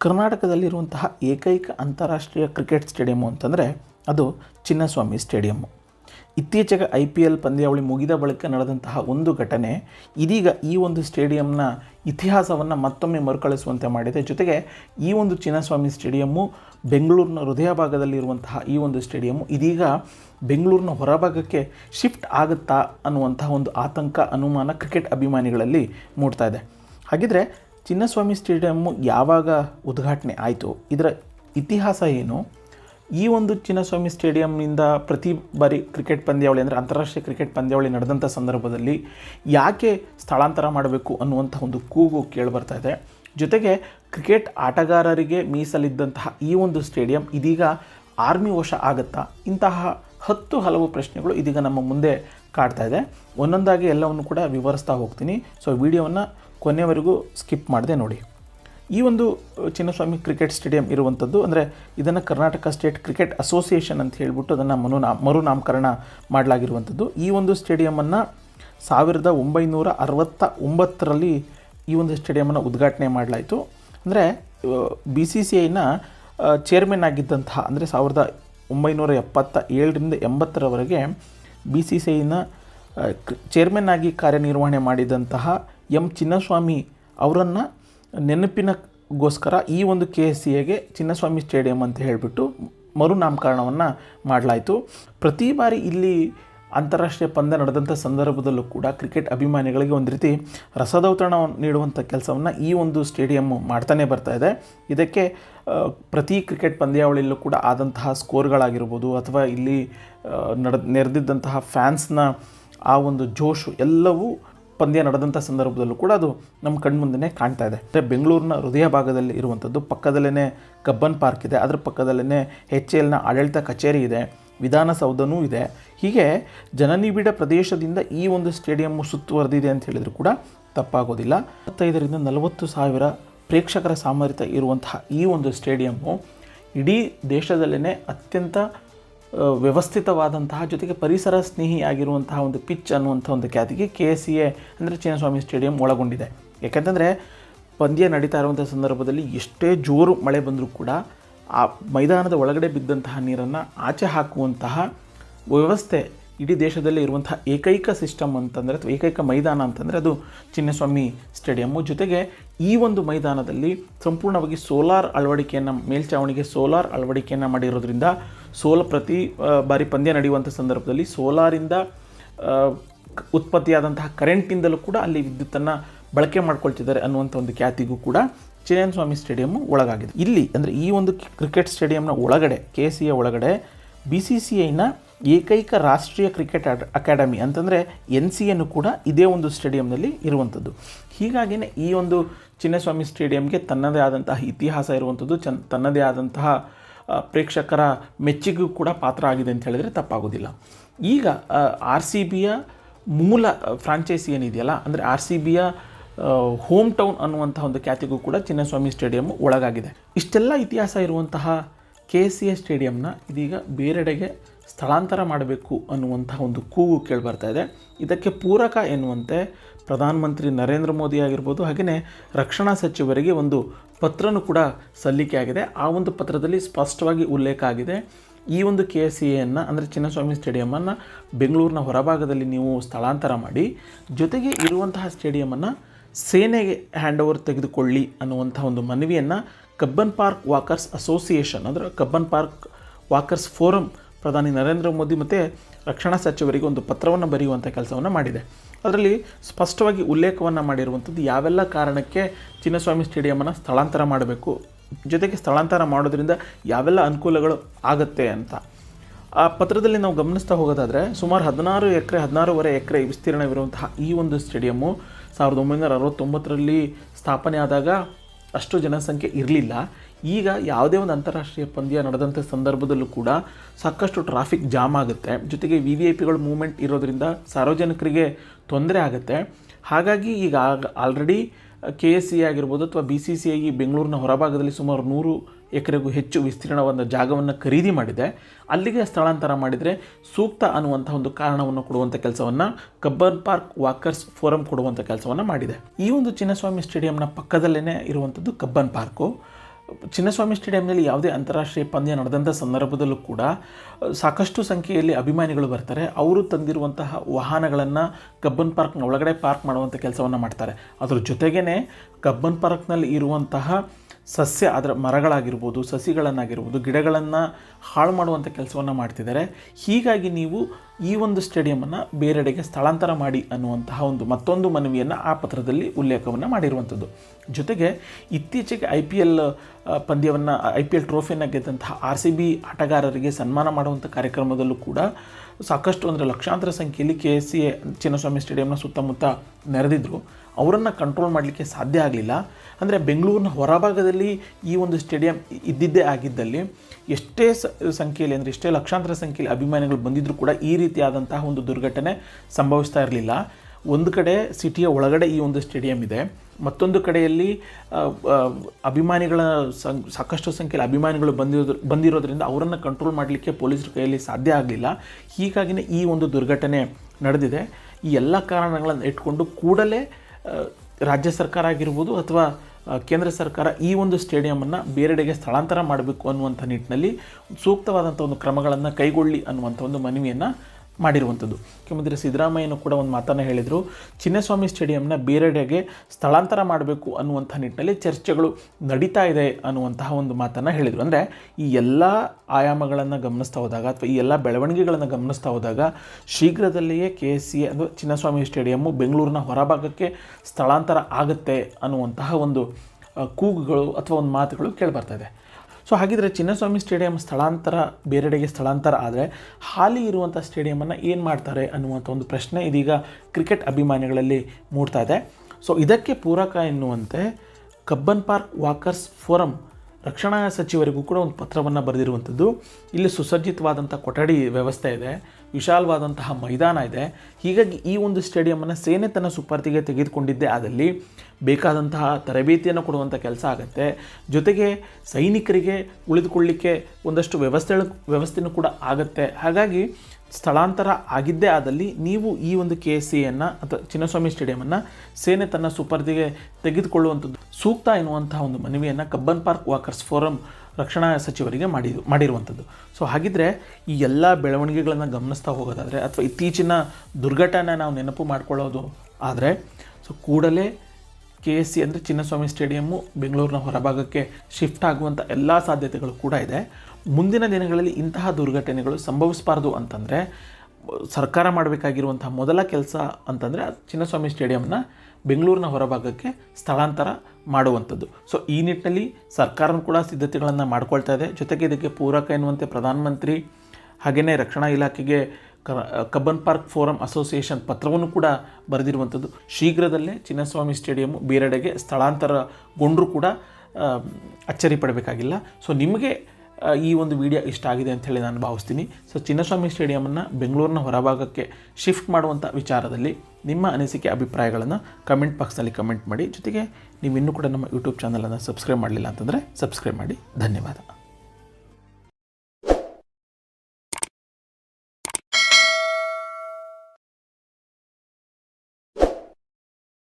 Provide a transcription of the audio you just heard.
ಕರ್ನಾಟಕದಲ್ಲಿರುವಂತಹ ಏಕೈಕ ಅಂತಾರಾಷ್ಟ್ರೀಯ cricket stadium ಅಂತಂದರೆ ಅದು ಚಿನ್ನಸ್ವಾಮಿ ಸ್ಟೇಡಿಯಮ್ಮು ಇತ್ತೀಚೆಗೆ ಐ ಪಿ ಎಲ್ ಪಂದ್ಯಾವಳಿ ಮುಗಿದ ಬಳಿಕ ನಡೆದಂತಹ ಒಂದು ಘಟನೆ ಇದೀಗ ಈ ಒಂದು ಸ್ಟೇಡಿಯಂನ ಇತಿಹಾಸವನ್ನು ಮತ್ತೊಮ್ಮೆ ಮರುಕಳಿಸುವಂತೆ ಮಾಡಿದೆ. ಜೊತೆಗೆ ಈ ಒಂದು ಚಿನ್ನಸ್ವಾಮಿ ಸ್ಟೇಡಿಯಮ್ಮು ಬೆಂಗಳೂರಿನ ಹೃದಯ ಭಾಗದಲ್ಲಿರುವಂತಹ ಈ ಒಂದು ಸ್ಟೇಡಿಯಮ್ಮು ಇದೀಗ ಬೆಂಗಳೂರಿನ ಹೊರಭಾಗಕ್ಕೆ ಶಿಫ್ಟ್ ಆಗುತ್ತಾ ಅನ್ನುವಂತಹ ಒಂದು ಆತಂಕ, ಅನುಮಾನ ಕ್ರಿಕೆಟ್ ಅಭಿಮಾನಿಗಳಲ್ಲಿ ಮೂಡ್ತಾ ಇದೆ. ಹಾಗಿದ್ರೆ ಚಿನ್ನಸ್ವಾಮಿ ಸ್ಟೇಡಿಯಮ್ಮು ಯಾವಾಗ ಉದ್ಘಾಟನೆ ಆಯಿತು? ಇದರ ಇತಿಹಾಸ ಏನು? ಈ ಒಂದು ಚಿನ್ನಸ್ವಾಮಿ ಸ್ಟೇಡಿಯಂನಿಂದ ಪ್ರತಿ ಬಾರಿ ಕ್ರಿಕೆಟ್ ಪಂದ್ಯಾವಳಿ ಅಂದರೆ ಅಂತಾರಾಷ್ಟ್ರೀಯ ಕ್ರಿಕೆಟ್ ಪಂದ್ಯಾವಳಿ ನಡೆದಂಥ ಸಂದರ್ಭದಲ್ಲಿ ಯಾಕೆ ಸ್ಥಳಾಂತರ ಮಾಡಬೇಕು ಅನ್ನುವಂಥ ಒಂದು ಕೂಗು ಕೇಳಿಬರ್ತಾ ಇದೆ. ಜೊತೆಗೆ ಕ್ರಿಕೆಟ್ ಆಟಗಾರರಿಗೆ ಮೀಸಲಿದ್ದಂತಹ ಈ ಒಂದು ಸ್ಟೇಡಿಯಂ ಇದೀಗ ಆರ್ಮಿ ವಶ ಆಗುತ್ತಾ? ಇಂತಹ ಹತ್ತು ಹಲವು ಪ್ರಶ್ನೆಗಳು ಇದೀಗ ನಮ್ಮ ಮುಂದೆ ಕಾಡ್ತಾ ಇದೆ. ಒಂದೊಂದಾಗಿ ಎಲ್ಲವನ್ನು ಕೂಡ ವಿವರಿಸ್ತಾ ಹೋಗ್ತೀನಿ. ಸೊ ವಿಡಿಯೋವನ್ನು ಕೊನೆಯವರೆಗೂ ಸ್ಕಿಪ್ ಮಾಡದೆ ನೋಡಿ. ಈ ಒಂದು ಚಿನ್ನಸ್ವಾಮಿ ಕ್ರಿಕೆಟ್ ಸ್ಟೇಡಿಯಂ ಇರುವಂಥದ್ದು ಅಂದರೆ ಇದನ್ನು ಕರ್ನಾಟಕ ಸ್ಟೇಟ್ ಕ್ರಿಕೆಟ್ ಅಸೋಸಿಯೇಷನ್ ಅಂತ ಹೇಳಿಬಿಟ್ಟು ಅದನ್ನು ಮನು ನಾ, ಮರುನಾಮಕರಣ ಮಾಡಲಾಗಿರುವಂಥದ್ದು ಈ ಒಂದು ಸ್ಟೇಡಿಯಮನ್ನು ಸಾವಿರದ ಒಂಬೈನೂರ ಅರವತ್ತ ಒಂಬತ್ತರಲ್ಲಿ ಈ ಒಂದು ಸ್ಟೇಡಿಯಮನ್ನು ಉದ್ಘಾಟನೆ ಮಾಡಲಾಯಿತು. ಅಂದರೆ ಬಿ ಸಿ ಸಿ ಐನ ಚೇರ್ಮನ್ ಆಗಿದ್ದಂತಹ, ಅಂದರೆ ಸಾವಿರದ ಒಂಬೈನೂರ ಎಪ್ಪತ್ತ ಏಳರಿಂದ ಎಂಬತ್ತರವರೆಗೆ ಬಿ ಸಿ ಸಿ ಐನ ಚೇರ್ಮನ್ ಆಗಿ ಕಾರ್ಯನಿರ್ವಹಣೆ ಮಾಡಿದಂತಹ ಎಂ ಚಿನ್ನಸ್ವಾಮಿ ಅವರನ್ನು ನೆನಪಿನಗೋಸ್ಕರ ಈ ಒಂದು ಕೆ ಎಸ್ ಸಿ ಎಗೆ ಚಿನ್ನಸ್ವಾಮಿ ಸ್ಟೇಡಿಯಂ ಅಂತ ಹೇಳಿಬಿಟ್ಟು ಮರುನಾಮಕರಣವನ್ನು ಮಾಡಲಾಯಿತು. ಪ್ರತಿ ಬಾರಿ ಇಲ್ಲಿ ಅಂತಾರಾಷ್ಟ್ರೀಯ ಪಂದ್ಯ ನಡೆದಂಥ ಸಂದರ್ಭದಲ್ಲೂ ಕೂಡ ಕ್ರಿಕೆಟ್ ಅಭಿಮಾನಿಗಳಿಗೆ ಒಂದು ರೀತಿ ರಸದೌತಣ ನೀಡುವಂಥ ಕೆಲಸವನ್ನು ಈ ಒಂದು ಸ್ಟೇಡಿಯಮ್ಮು ಮಾಡ್ತಾನೆ ಬರ್ತಾ ಇದೆ. ಇದಕ್ಕೆ ಪ್ರತಿ ಕ್ರಿಕೆಟ್ ಪಂದ್ಯಾವಳಿಯಲ್ಲೂ ಕೂಡ ಆದಂತಹ ಸ್ಕೋರ್ಗಳಾಗಿರ್ಬೋದು ಅಥವಾ ಇಲ್ಲಿ ನಡ, ನೆರೆದಿದ್ದಂತಹ ಫ್ಯಾನ್ಸ್ನ ಆ ಒಂದು ಜೋಶು ಎಲ್ಲವೂ ಪಂದ್ಯ ನಡೆದಂಥ ಸಂದರ್ಭದಲ್ಲೂ ಕೂಡ ಅದು ನಮ್ಮ ಕಣ್ಮುಂದೆ ಕಾಣ್ತಾ ಇದೆ. ಅಂದರೆ ಬೆಂಗಳೂರಿನ ಹೃದಯ ಭಾಗದಲ್ಲಿ ಇರುವಂಥದ್ದು ಪಕ್ಕದಲ್ಲೇ ಕಬ್ಬನ್ ಪಾರ್ಕ್ ಇದೆ. ಅದರ ಪಕ್ಕದಲ್ಲೇ ಎಚ್ ಎಲ್ನ ಆಡಳಿತ ಕಚೇರಿ ಇದೆ. ವಿಧಾನಸೌಧನೂ ಇದೆ. ಹೀಗೆ ಜನನಿಬಿಡ ಪ್ರದೇಶದಿಂದ ಈ ಒಂದು ಸ್ಟೇಡಿಯಮ್ಮು ಸುತ್ತುವರೆದಿದೆ ಅಂತ ಹೇಳಿದರೂ ಕೂಡ ತಪ್ಪಾಗೋದಿಲ್ಲ. ಇಪ್ಪತ್ತೈದರಿಂದ ನಲವತ್ತು ಸಾವಿರ ಪ್ರೇಕ್ಷಕರ ಸಾಮರ್ಥ್ಯ ಇರುವಂತಹ ಈ ಒಂದು ಸ್ಟೇಡಿಯಮ್ಮು ಇಡೀ ದೇಶದಲ್ಲೇ ಅತ್ಯಂತ ವ್ಯವಸ್ಥಿತವಾದಂತಹ ಜೊತೆಗೆ ಪರಿಸರ ಸ್ನೇಹಿಯಾಗಿರುವಂತಹ ಒಂದು ಪಿಚ್ ಅನ್ನುವಂಥ ಒಂದು ಖ್ಯಾತಿಗೆ ಕೆ ಸಿ ಎ ಅಂದರೆ ಚಿನ್ನಸ್ವಾಮಿ ಸ್ಟೇಡಿಯಂ ಒಳಗೊಂಡಿದೆ. ಯಾಕೆಂತಂದರೆ ಪಂದ್ಯ ನಡೀತಾ ಇರುವಂಥ ಸಂದರ್ಭದಲ್ಲಿ ಎಷ್ಟೇ ಜೋರು ಮಳೆ ಬಂದರೂ ಕೂಡ ಆ ಮೈದಾನದ ಒಳಗಡೆ ಬಿದ್ದಂತಹ ನೀರನ್ನು ಆಚೆ ಹಾಕುವಂತಹ ವ್ಯವಸ್ಥೆ ಇಡೀ ದೇಶದಲ್ಲಿ ಇರುವಂತಹ ಏಕೈಕ ಸಿಸ್ಟಮ್ ಅಂತಂದರೆ ಅಥವಾ ಏಕೈಕ ಮೈದಾನ ಅಂತಂದರೆ ಅದು ಚಿನ್ನಸ್ವಾಮಿ ಸ್ಟೇಡಿಯಮ್ಮು ಜೊತೆಗೆ ಈ ಒಂದು ಮೈದಾನದಲ್ಲಿ ಸಂಪೂರ್ಣವಾಗಿ ಸೋಲಾರ್ ಅಳವಡಿಕೆಯನ್ನು, ಮೇಲ್ಚಾವಣಿಗೆ ಸೋಲಾರ್ ಅಳವಡಿಕೆಯನ್ನು ಮಾಡಿರೋದ್ರಿಂದ ಸೋಲ ಪ್ರತಿ ಬಾರಿ ಪಂದ್ಯ ನಡೆಯುವಂಥ ಸಂದರ್ಭದಲ್ಲಿ ಸೋಲಾರಿಂದ ಉತ್ಪತ್ತಿಯಾದಂತಹ ಕರೆಂಟಿಂದಲೂ ಕೂಡ ಅಲ್ಲಿ ವಿದ್ಯುತ್ತನ್ನು ಬಳಕೆ ಮಾಡ್ಕೊಳ್ತಿದ್ದಾರೆ ಅನ್ನುವಂಥ ಒಂದು ಖ್ಯಾತಿಗೂ ಕೂಡ ಚಿನ್ನಸ್ವಾಮಿ ಸ್ವಾಮಿ ಸ್ಟೇಡಿಯಮ್ಮು ಒಳಗಾಗಿದೆ. ಇಲ್ಲಿ ಅಂದರೆ ಈ ಒಂದು ಕ್ರಿಕೆಟ್ ಸ್ಟೇಡಿಯಂನ ಒಳಗಡೆ ಕೆ ಸಿ ಎ ಒಳಗಡೆ ಬಿ ಸಿ ಸಿ ಐನ ಏಕೈಕ ರಾಷ್ಟ್ರೀಯ ಕ್ರಿಕೆಟ್ ಅಕಾಡೆಮಿ ಅಂತಂದರೆ ಎನ್ ಸಿ ಎನ್ನು ಕೂಡ ಇದೇ ಒಂದು ಸ್ಟೇಡಿಯಂನಲ್ಲಿ ಇರುವಂಥದ್ದು. ಹೀಗಾಗಿಯೇ ಈ ಒಂದು ಚಿನ್ನಸ್ವಾಮಿ ಸ್ಟೇಡಿಯಂಗೆ ತನ್ನದೇ ಆದಂತಹ ಇತಿಹಾಸ ಇರುವಂಥದ್ದು, ಚನ್, ತನ್ನದೇ ಆದಂತಹ ಪ್ರೇಕ್ಷಕರ ಮೆಚ್ಚುಗೂ ಕೂಡ ಪಾತ್ರ ಆಗಿದೆ ಅಂತ ಹೇಳಿದರೆ ತಪ್ಪಾಗೋದಿಲ್ಲ. ಈಗ ಆರ್ ಸಿ ಬಿಯ ಮೂಲ ಫ್ರಾಂಚೈಸಿ ಏನಿದೆಯಲ್ಲ, ಅಂದರೆ ಆರ್ ಸಿ ಬಿಯ ಹೋಮ್ ಟೌನ್ ಅನ್ನುವಂತಹ ಒಂದು ಖ್ಯಾತಿಗೂ ಕೂಡ ಚಿನ್ನಸ್ವಾಮಿ ಸ್ಟೇಡಿಯಂ ಒಳಗಾಗಿದೆ. ಇಷ್ಟೆಲ್ಲ ಇತಿಹಾಸ ಇರುವಂತಹ ಕೆ ಸಿ ಎ ಸ್ಟೇಡಿಯಂನ ಇದೀಗ ಬೇರೆಡೆಗೆ ಸ್ಥಳಾಂತರ ಮಾಡಬೇಕು ಅನ್ನುವಂತಹ ಒಂದು ಕೂಗು ಕೇಳಿಬರ್ತಾ ಇದೆ. ಇದಕ್ಕೆ ಪೂರಕ ಎನ್ನುವಂತೆ ಪ್ರಧಾನಮಂತ್ರಿ ನರೇಂದ್ರ ಮೋದಿ ಆಗಿರ್ಬೋದು ಹಾಗೆಯೇ ರಕ್ಷಣಾ ಸಚಿವರಿಗೆ ಒಂದು ಪತ್ರನೂ ಕೂಡ ಸಲ್ಲಿಕೆ ಆಗಿದೆ. ಆ ಒಂದು ಪತ್ರದಲ್ಲಿ ಸ್ಪಷ್ಟವಾಗಿ ಉಲ್ಲೇಖ ಆಗಿದೆ. ಈ ಒಂದು ಕೆ ಎಸ್ ಸಿ ಎನ್ನು ಅಂದರೆ ಚಿನ್ನಸ್ವಾಮಿ ಸ್ಟೇಡಿಯಮನ್ನು ಬೆಂಗಳೂರಿನ ಹೊರಭಾಗದಲ್ಲಿ ನೀವು ಸ್ಥಳಾಂತರ ಮಾಡಿ, ಜೊತೆಗೆ ಇರುವಂತಹ ಸ್ಟೇಡಿಯಮನ್ನು ಸೇನೆಗೆ ಹ್ಯಾಂಡ್ ಓವರ್ ತೆಗೆದುಕೊಳ್ಳಿ ಅನ್ನುವಂಥ ಒಂದು ಮನವಿಯನ್ನು ಕಬ್ಬನ್ ಪಾರ್ಕ್ ವಾಕರ್ಸ್ ಅಸೋಸಿಯೇಷನ್, ಅಂದರೆ ಕಬ್ಬನ್ ಪಾರ್ಕ್ ವಾಕರ್ಸ್ ಫೋರಂ ಪ್ರಧಾನಿ ನರೇಂದ್ರ ಮೋದಿ ಮತ್ತು ರಕ್ಷಣಾ ಸಚಿವರಿಗೆ ಒಂದು ಪತ್ರವನ್ನು ಬರೆಯುವಂಥ ಕೆಲಸವನ್ನು ಮಾಡಿದೆ. ಅದರಲ್ಲಿ ಸ್ಪಷ್ಟವಾಗಿ ಉಲ್ಲೇಖವನ್ನು ಮಾಡಿರುವಂಥದ್ದು ಯಾವೆಲ್ಲ ಕಾರಣಕ್ಕೆ ಚಿನ್ನಸ್ವಾಮಿ ಸ್ಟೇಡಿಯಮನ್ನು ಸ್ಥಳಾಂತರ ಮಾಡಬೇಕು, ಜೊತೆಗೆ ಸ್ಥಳಾಂತರ ಮಾಡೋದ್ರಿಂದ ಯಾವೆಲ್ಲ ಅನುಕೂಲಗಳು ಆಗುತ್ತೆ ಅಂತ. ಆ ಪತ್ರದಲ್ಲಿ ನಾವು ಗಮನಿಸ್ತಾ ಹೋಗೋದಾದರೆ ಸುಮಾರು ಹದಿನಾರು ಎಕರೆ, ಹದಿನಾರೂವರೆ ಎಕರೆ ವಿಸ್ತೀರ್ಣವಿರುವಂತಹ ಈ ಒಂದು ಸ್ಟೇಡಿಯಮ್ಮು ಸಾವಿರದ ಒಂಬೈನೂರ ಅರವತ್ತೊಂಬತ್ತರಲ್ಲಿ ಸ್ಥಾಪನೆ ಆದಾಗ ಅಷ್ಟು ಜನಸಂಖ್ಯೆ ಇರಲಿಲ್ಲ. ಈಗ ಯಾವುದೇ ಒಂದು ಅಂತಾರಾಷ್ಟ್ರೀಯ ಪಂದ್ಯ ನಡೆದಂಥ ಸಂದರ್ಭದಲ್ಲೂ ಕೂಡ ಸಾಕಷ್ಟು ಟ್ರಾಫಿಕ್ ಜಾಮ್ ಆಗುತ್ತೆ. ಜೊತೆಗೆ ವಿ ವಿ ಐ ಪಿಗಳು ಮೂವ್ಮೆಂಟ್ ಇರೋದರಿಂದ ಸಾರ್ವಜನಿಕರಿಗೆ ತೊಂದರೆ ಆಗುತ್ತೆ. ಹಾಗಾಗಿ ಈಗ ಆಲ್ರೆಡಿ ಕೆ ಎಸ್ ಸಿ ಆಗಿರ್ಬೋದು ಅಥವಾ ಬಿ ಸಿ ಸಿ ಐ ಬೆಂಗಳೂರಿನ ಹೊರಭಾಗದಲ್ಲಿ ಸುಮಾರು ನೂರು ಎಕರೆಗೂ ಹೆಚ್ಚು ವಿಸ್ತೀರ್ಣವಾದ ಜಾಗವನ್ನು ಖರೀದಿ ಮಾಡಿದೆ. ಅಲ್ಲಿಗೆ ಸ್ಥಳಾಂತರ ಮಾಡಿದರೆ ಸೂಕ್ತ ಅನ್ನುವಂಥ ಒಂದು ಕಾರಣವನ್ನು ಕೊಡುವಂಥ ಕೆಲಸವನ್ನು ಕಬ್ಬನ್ ಪಾರ್ಕ್ ವಾಕರ್ಸ್ ಫೋರಂ ಕೊಡುವಂಥ ಕೆಲಸವನ್ನು ಮಾಡಿದೆ. ಈ ಒಂದು ಚಿನ್ನಸ್ವಾಮಿ ಸ್ಟೇಡಿಯಂನ ಪಕ್ಕದಲ್ಲೇ ಇರುವಂಥದ್ದು ಕಬ್ಬನ್ ಪಾರ್ಕು. ಚಿನ್ನಸ್ವಾಮಿ ಸ್ಟೇಡಿಯಂನಲ್ಲಿ ಯಾವುದೇ ಅಂತಾರಾಷ್ಟ್ರೀಯ ಪಂದ್ಯ ನಡೆದಂಥ ಸಂದರ್ಭದಲ್ಲೂ ಕೂಡ ಸಾಕಷ್ಟು ಸಂಖ್ಯೆಯಲ್ಲಿ ಅಭಿಮಾನಿಗಳು ಬರ್ತಾರೆ. ಅವರು ತಂದಿರುವಂತಹ ವಾಹನಗಳನ್ನು ಕಬ್ಬನ್ ಪಾರ್ಕ್ನ ಒಳಗಡೆ ಪಾರ್ಕ್ ಮಾಡುವಂಥ ಕೆಲಸವನ್ನು ಮಾಡ್ತಾರೆ. ಅದರ ಜೊತೆಗೇ ಕಬ್ಬನ್ ಪಾರ್ಕ್ನಲ್ಲಿ ಇರುವಂತಹ ಸಸ್ಯ, ಅದರ ಮರಗಳಾಗಿರ್ಬೋದು, ಸಸಿಗಳನ್ನಾಗಿರ್ಬೋದು, ಗಿಡಗಳನ್ನು ಹಾಳು ಮಾಡುವಂಥ ಕೆಲಸವನ್ನು ಮಾಡ್ತಿದ್ದಾರೆ. ಹೀಗಾಗಿ ನೀವು ಈ ಒಂದು ಸ್ಟೇಡಿಯಮನ್ನು ಬೇರೆಡೆಗೆ ಸ್ಥಳಾಂತರ ಮಾಡಿ ಅನ್ನುವಂತಹ ಒಂದು ಮತ್ತೊಂದು ಮನವಿಯನ್ನು ಆ ಪತ್ರದಲ್ಲಿ ಉಲ್ಲೇಖವನ್ನು ಮಾಡಿರುವಂಥದ್ದು. ಜೊತೆಗೆ ಇತ್ತೀಚೆಗೆ ಐ ಪಿ ಎಲ್ ಪಂದ್ಯವನ್ನು, ಐ ಪಿ ಎಲ್ ಟ್ರೋಫಿಯನ್ನು ಗೆದ್ದಂತಹ ಆರ್ ಸಿ ಬಿ ಆಟಗಾರರಿಗೆ ಸನ್ಮಾನ ಮಾಡುವಂಥ ಕಾರ್ಯಕ್ರಮದಲ್ಲೂ ಕೂಡ ಸಾಕಷ್ಟು ಅಂದರೆ ಲಕ್ಷಾಂತರ ಸಂಖ್ಯೆಯಲ್ಲಿ K S C A Chinnaswamy ಸ್ಟೇಡಿಯಂನ ಸುತ್ತಮುತ್ತ ನೆರೆದಿದ್ದರು ಅವರನ್ನು ಕಂಟ್ರೋಲ್ ಮಾಡಲಿಕ್ಕೆ ಸಾಧ್ಯ ಆಗಲಿಲ್ಲ. ಅಂದರೆ ಬೆಂಗಳೂರಿನ ಹೊರಭಾಗದಲ್ಲಿ ಈ ಒಂದು ಸ್ಟೇಡಿಯಂ ಇದ್ದಿದ್ದೇ ಆಗಿದ್ದಲ್ಲಿ ಎಷ್ಟೇ ಸಂಖ್ಯೆಯಲ್ಲಿ ಅಂದರೆ ಎಷ್ಟೇ ಲಕ್ಷಾಂತರ ಸಂಖ್ಯೆಯಲ್ಲಿ ಅಭಿಮಾನಿಗಳು ಬಂದಿದ್ದರೂ ಕೂಡ ಈ ರೀತಿಯಾದಂತಹ ಒಂದು ದುರ್ಘಟನೆ ಸಂಭವಿಸ್ತಾ ಇರಲಿಲ್ಲ. ಒಂದು ಕಡೆ ಸಿಟಿಯ ಒಳಗಡೆ ಈ ಒಂದು ಸ್ಟೇಡಿಯಂ ಇದೆ. ಮತ್ತೊಂದು ಕಡೆಯಲ್ಲಿ ಅಭಿಮಾನಿಗಳ ಸಾಕಷ್ಟು ಸಂಖ್ಯೆಯಲ್ಲಿ ಅಭಿಮಾನಿಗಳು ಬಂದಿರೋದ್ರ ಬಂದಿರೋದ್ರಿಂದ ಅವರನ್ನು ಕಂಟ್ರೋಲ್ ಮಾಡಲಿಕ್ಕೆ ಪೊಲೀಸರ ಕೈಯಲ್ಲಿ ಸಾಧ್ಯ ಆಗಲಿಲ್ಲ. ಹೀಗಾಗಿನೇ ಈ ಒಂದು ದುರ್ಘಟನೆ ನಡೆದಿದೆ. ಈ ಎಲ್ಲ ಕಾರಣಗಳನ್ನು ಇಟ್ಕೊಂಡು ಕೂಡಲೇ ರಾಜ್ಯ ಸರ್ಕಾರ ಆಗಿರ್ಬೋದು ಅಥವಾ ಕೇಂದ್ರ ಸರ್ಕಾರ ಈ ಒಂದು ಸ್ಟೇಡಿಯಮನ್ನು ಬೇರೆಡೆಗೆ ಸ್ಥಳಾಂತರ ಮಾಡಬೇಕು ಅನ್ನುವಂಥ ನಿಟ್ಟಿನಲ್ಲಿ ಸೂಕ್ತವಾದಂಥ ಒಂದು ಕ್ರಮಗಳನ್ನು ಕೈಗೊಳ್ಳಿ ಅನ್ನುವಂಥ ಒಂದು ಮನವಿಯನ್ನು ಮಾಡಿರುವಂಥದ್ದು. ಮುಖ್ಯಮಂತ್ರಿ ಸಿದ್ದರಾಮಯ್ಯನೂ ಕೂಡ ಒಂದು ಮಾತನ್ನು ಹೇಳಿದರು, ಚಿನ್ನಸ್ವಾಮಿ ಸ್ಟೇಡಿಯಂನ ಬೇರೆಡೆಗೆ ಸ್ಥಳಾಂತರ ಮಾಡಬೇಕು ಅನ್ನುವಂಥ ನಿಟ್ಟಿನಲ್ಲಿ ಚರ್ಚೆಗಳು ನಡೀತಾ ಇದೆ ಅನ್ನುವಂತಹ ಒಂದು ಮಾತನ್ನು ಹೇಳಿದರು. ಅಂದರೆ ಈ ಎಲ್ಲ ಆಯಾಮಗಳನ್ನು ಗಮನಿಸ್ತಾ ಹೋದಾಗ ಅಥವಾ ಈ ಎಲ್ಲ ಬೆಳವಣಿಗೆಗಳನ್ನು ಗಮನಿಸ್ತಾ ಹೋದಾಗ ಶೀಘ್ರದಲ್ಲಿಯೇ ಕೆ ಎಸ್ ಸಿ ಅಂದರೆ ಚಿನ್ನಸ್ವಾಮಿ ಸ್ಟೇಡಿಯಮ್ಮು ಬೆಂಗಳೂರಿನ ಹೊರಭಾಗಕ್ಕೆ ಸ್ಥಳಾಂತರ ಆಗುತ್ತೆ ಅನ್ನುವಂತಹ ಒಂದು ಕೂಗುಗಳು ಅಥವಾ ಒಂದು ಮಾತುಗಳು ಕೇಳಿಬರ್ತಾ ಇದೆ. ಸೊ ಹಾಗಿದ್ರೆ ಚಿನ್ನಸ್ವಾಮಿ ಸ್ಟೇಡಿಯಂ ಸ್ಥಳಾಂತರ, ಬೇರೆಡೆಗೆ ಸ್ಥಳಾಂತರ ಆದರೆ ಹಾಲಿ ಇರುವಂಥ ಸ್ಟೇಡಿಯಮನ್ನು ಏನು ಮಾಡ್ತಾರೆ ಅನ್ನುವಂಥ ಒಂದು ಪ್ರಶ್ನೆ ಇದೀಗ ಕ್ರಿಕೆಟ್ ಅಭಿಮಾನಿಗಳಲ್ಲಿ ಮೂಡ್ತಾ ಇದೆ. ಸೊ ಇದಕ್ಕೆ ಪೂರಕ ಎನ್ನುವಂತೆ ಕಬ್ಬನ್ ಪಾರ್ಕ್ ವಾಕರ್ಸ್ ಫೋರಂ ರಕ್ಷಣಾ ಸಚಿವರಿಗೂ ಕೂಡ ಒಂದು ಪತ್ರವನ್ನು ಬರೆದಿರುವಂಥದ್ದು. ಇಲ್ಲಿ ಸುಸಜ್ಜಿತವಾದಂಥ ಕೊಠಡಿ ವ್ಯವಸ್ಥೆ ಇದೆ, ವಿಶಾಲವಾದಂತಹ ಮೈದಾನ ಇದೆ. ಹೀಗಾಗಿ ಈ ಒಂದು ಸ್ಟೇಡಿಯಮನ್ನು ಸೇನೆ ತನ್ನ ಸುಪರ್ತಿಗೆ ತೆಗೆದುಕೊಂಡಿದ್ದೆ. ಆದಲ್ಲಿ ಬೇಕಾದಂತಹ ತರಬೇತಿಯನ್ನು ಕೊಡುವಂಥ ಕೆಲಸ ಆಗುತ್ತೆ. ಜೊತೆಗೆ ಸೈನಿಕರಿಗೆ ಉಳಿದುಕೊಳ್ಳಿಕ್ಕೆ ಒಂದಷ್ಟು ವ್ಯವಸ್ಥೆ ವ್ಯವಸ್ಥೆನೂ ಕೂಡ ಆಗುತ್ತೆ. ಹಾಗಾಗಿ ಸ್ಥಳಾಂತರ ಆಗಿದ್ದೇ ಆದಲ್ಲಿ ನೀವು ಈ ಒಂದು ಕೆ ಎಸ್ ಸಿಯನ್ನು ಅಥವಾ ಚಿನ್ನಸ್ವಾಮಿ ಸ್ಟೇಡಿಯಮನ್ನು ಸೇನೆ ತನ್ನ ಸುಪರ್ದಿಗೆ ತೆಗೆದುಕೊಳ್ಳುವಂಥದ್ದು ಸೂಕ್ತ ಎನ್ನುವಂತಹ ಒಂದು ಮನವಿಯನ್ನು ಕಬ್ಬನ್ ಪಾರ್ಕ್ ವಾಕರ್ಸ್ ಫೋರಂ ರಕ್ಷಣಾ ಸಚಿವರಿಗೆ ಮಾಡಿ ಮಾಡಿರುವಂಥದ್ದು ಸೊ ಹಾಗಿದ್ರೆ ಈ ಎಲ್ಲ ಬೆಳವಣಿಗೆಗಳನ್ನು ಗಮನಿಸ್ತಾ ಹೋಗೋದಾದರೆ ಅಥವಾ ಇತ್ತೀಚಿನ ದುರ್ಘಟನೆ ನಾವು ನೆನಪು ಮಾಡ್ಕೊಳ್ಳೋದು ಆದರೆ ಸೊ ಕೂಡಲೇ ಕೆ ಎಸ್ ಸಿ ಅಂದರೆ ಚಿನ್ನಸ್ವಾಮಿ ಸ್ಟೇಡಿಯಮ್ಮು ಬೆಂಗಳೂರಿನ ಹೊರಭಾಗಕ್ಕೆ ಶಿಫ್ಟ್ ಆಗುವಂಥ ಎಲ್ಲ ಸಾಧ್ಯತೆಗಳು ಕೂಡ ಇದೆ. ಮುಂದಿನ ದಿನಗಳಲ್ಲಿ ಇಂತಹ ದುರ್ಘಟನೆಗಳು ಸಂಭವಿಸಬಾರ್ದು ಅಂತಂದರೆ, ಸರ್ಕಾರ ಮಾಡಬೇಕಾಗಿರುವಂತಹ ಮೊದಲ ಕೆಲಸ ಅಂತಂದರೆ ಚಿನ್ನಸ್ವಾಮಿ ಸ್ಟೇಡಿಯಂನ ಬೆಂಗಳೂರಿನ ಹೊರಭಾಗಕ್ಕೆ ಸ್ಥಳಾಂತರ ಮಾಡುವಂಥದ್ದು. ಸೊ ಈ ನಿಟ್ಟಿನಲ್ಲಿ ಸರ್ಕಾರ ಕೂಡ ಸಿದ್ಧತೆಗಳನ್ನು ಮಾಡ್ಕೊಳ್ತಾ ಇದೆ. ಜೊತೆಗೆ ಇದಕ್ಕೆ ಪೂರಕ ಎನ್ನುವಂತೆ ಪ್ರಧಾನಮಂತ್ರಿ ಹಾಗೆಯೇ ರಕ್ಷಣಾ ಇಲಾಖೆಗೆ ಕಬ್ಬನ್ ಪಾರ್ಕ್ ಫೋರಂ ಅಸೋಸಿಯೇಷನ್ ಪತ್ರವನ್ನು ಕೂಡ ಬರೆದಿರುವಂಥದ್ದು. ಶೀಘ್ರದಲ್ಲೇ ಚಿನ್ನಸ್ವಾಮಿ ಸ್ಟೇಡಿಯಂ ಬೇರೆಡೆಗೆ ಸ್ಥಳಾಂತರಗೊಂಡರೂ ಕೂಡ ಅಚ್ಚರಿ ಪಡಬೇಕಾಗಿಲ್ಲ. ಸೊ ನಿಮಗೆ ಈ ಒಂದು ವಿಡಿಯೋ ಇಷ್ಟ ಆಗಿದೆ ಹೇಳಿ ನಾನು ಭಾವಿಸ್ತೀನಿ. ಸೊ ಚಿನ್ನಸ್ವಾಮಿ ಸ್ಟೇಡಿಯಮನ್ನು ಬೆಂಗಳೂರಿನ ಹೊರಭಾಗಕ್ಕೆ ಶಿಫ್ಟ್ ಮಾಡುವಂಥ ವಿಚಾರದಲ್ಲಿ ನಿಮ್ಮ ಅನಿಸಿಕೆ, ಅಭಿಪ್ರಾಯಗಳನ್ನು ಕಮೆಂಟ್ ಬಾಕ್ಸ್ನಲ್ಲಿ ಕಮೆಂಟ್ ಮಾಡಿ. ಜೊತೆಗೆ ನೀವು ಇನ್ನೂ ಕೂಡ ನಮ್ಮ ಯೂಟ್ಯೂಬ್ ಚಾನಲನ್ನು ಸಬ್ಸ್ಕ್ರೈಬ್ ಮಾಡಲಿಲ್ಲ ಅಂತಂದರೆ ಸಬ್ಸ್ಕ್ರೈಬ್ ಮಾಡಿ. ಧನ್ಯವಾದ.